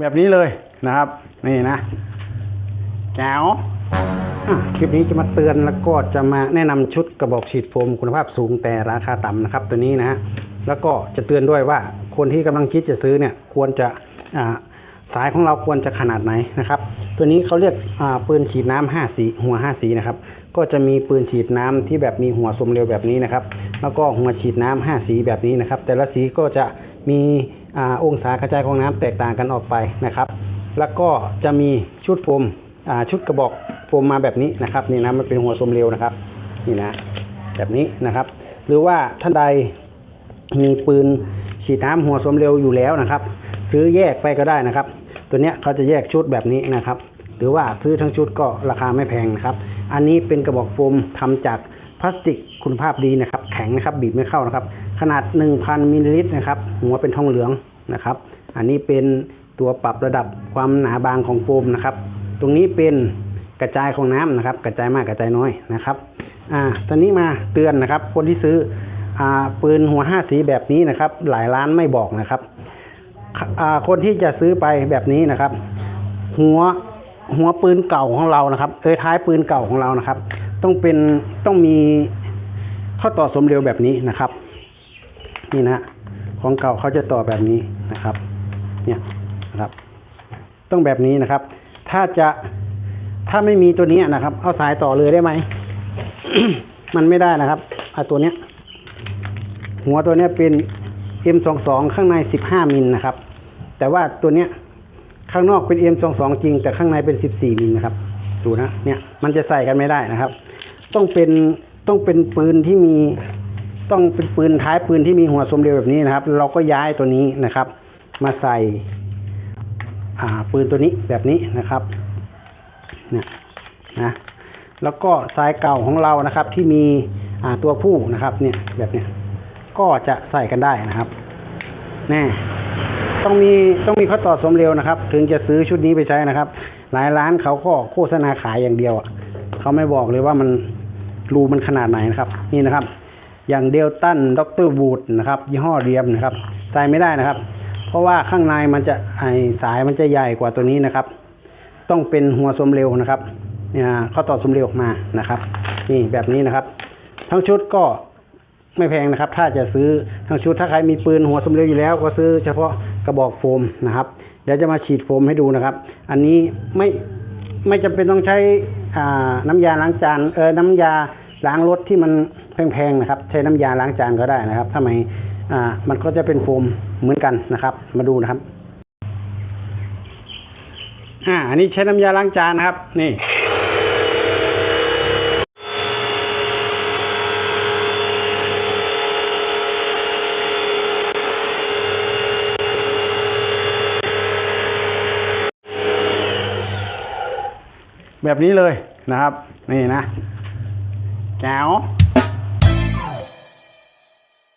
แบบนี้เลยนะครับ นี่นะแก้วคลิปนี้จะมาเตือนแล้วก็จะมาแนะนำชุดกระบอกฉีดโฟมคุณภาพสูงแต่ราคาต่ำนะครับ ตัวนี้นะฮะแล้วก็จะเตือนด้วยว่าคนที่กำลังคิดจะซื้อเนี่ย ควรจะสายของเราควรจะขนาดไหนนะครับ ตัวนี้เขาเรียกปืนฉีดน้ำห้าสีหัวห้าสีนะครับ ก็จะมีปืนฉีดน้ำที่แบบมีหัวสมเร็วแบบนี้นะครับ แล้วก็หัวฉีดน้ำห้าสีแบบนี้นะครับ แต่ละสีก็จะมี อาองศากระจายของน้ำแตกต่างกันออกไปนะครับ แล้วก็จะมีชุดโฟมอ่าชุดกระบอกโฟมมาแบบนี้นะครับนี่นะมันเป็นหัวสมเร็วนะครับนี่นะแบบนี้นะครับ หรือว่าท่านใดมีปืนฉีดน้ำหัวสมเร็วอยู่แล้วนะครับ ซื้อแยกไปก็ได้นะครับ ตัวเนี้ยเขาจะแยกชุดแบบนี้นะครับ หรือว่าซื้อทั้งชุดก็ราคาไม่แพงนะครับ อันนี้เป็นกระบอกโฟมทำจากพลาสติกคุณภาพดีนะครับ แข็งนะครับ บีบไม่เข้านะครับ ขนาด 1,000มิลลิลิตรนะครับหัวเป็นทองเหลืองนะครับ อันนี้เป็นตัวปรับระดับความหนาบางของโฟมนะครับ ตรงนี้เป็นกระจายของน้ำนะครับ กระจายมากกระจายน้อยนะครับ อ่า ตอนนี้มาเตือนนะครับ คนที่ซื้ออ่าปืนหัวห้าสีแบบนี้นะครับ หลายร้านไม่บอกนะครับ อ่า คนที่จะซื้อไปแบบนี้นะครับ หัวหัวปืนเก่าของเรานะครับเอยท้ายปืนเก่าของเรานะครับ ต้องเป็นต้องมีข้อต่อสมเร็วแบบนี้นะครับ นี่นะของเก่าเขาจะต่อแบบนี้นะครับ เนี่ยนะครับ ต้องแบบนี้นะครับ ถ้าจะถ้าไม่มีตัวนี้นะครับ เอาสายต่อเลยได้ไหม มันไม่ได้นะครับเอาตัวเนี้ย หัวตัวเนี้ยเป็น M22 ข้างใน 15มิลนะครับ แต่ว่าตัวเนี้ยข้างนอกเป็น M22 จริง แต่ข้างในเป็น 14มิลนะครับ ดูนะ เนี่ย มันจะใส่กันไม่ได้นะครับ ต้องเป็นต้องเป็นปืนที่มี ต้องเป็นปืนท้ายปืนที่มีหัวสมเร็วแบบนี้นะครับ เราก็ย้ายตัวนี้นะครับ มาใส่าปืนตัวนี้แบบนี้นะครับนี่ยนะแล้วก็สายเก่าของเรานะครับ ที่มีตัวผู้นะครับ เนี่ยแบบเนี้ยก็จะใส่กันได้นะครับแน่ต้องมีต้องมีข้อต่อสมเร็วนะครับ ถึงจะซื้อชุดนี้ไปใช้นะครับ หลายร้านเขาก็โฆษณาขายอย่างเดียวอะเขาไม่บอกเลยว่ามันรูมันขนาดไหนนะครับ นี่นะครับ อย่างเดลตันด็อกเตอร์วูดนะครับยี่ห้อเรียมนะครับใส่ไม่ได้นะครับ เพราะว่าข้างในมันจะไอสายมันจะใหญ่กว่าตัวนี้นะครับ ต้องเป็นหัวสมเร็วนะครับเนี่ยข้อต่อสมเร็วมานะครับ นี่แบบนี้นะครับ ทั้งชุดก็ไม่แพงนะครับ ถ้าจะซื้อทั้งชุดถ้าใครมีปืนหัวสมเร็วอยู่แล้ว ก็ซื้อเฉพาะกระบอกโฟมนะครับ เดี๋ยวจะมาฉีดโฟมให้ดูนะครับ อันนี้ไม่ไม่จำเป็นต้องใช้อ่าน้ำยาล้างจานเออน้ำยาล้างรถที่มัน แพงๆนะครับ ใช้น้ำยาล้างจานก็ได้นะครับถ้าไม่อ่ามันก็จะเป็นโฟมเหมือนกันนะครับ มาดูนะครับ อ่า อันนี้ใช้น้ำยาล้างจานนะครับ นี่แบบนี้เลยนะครับ นี่นะแก้ว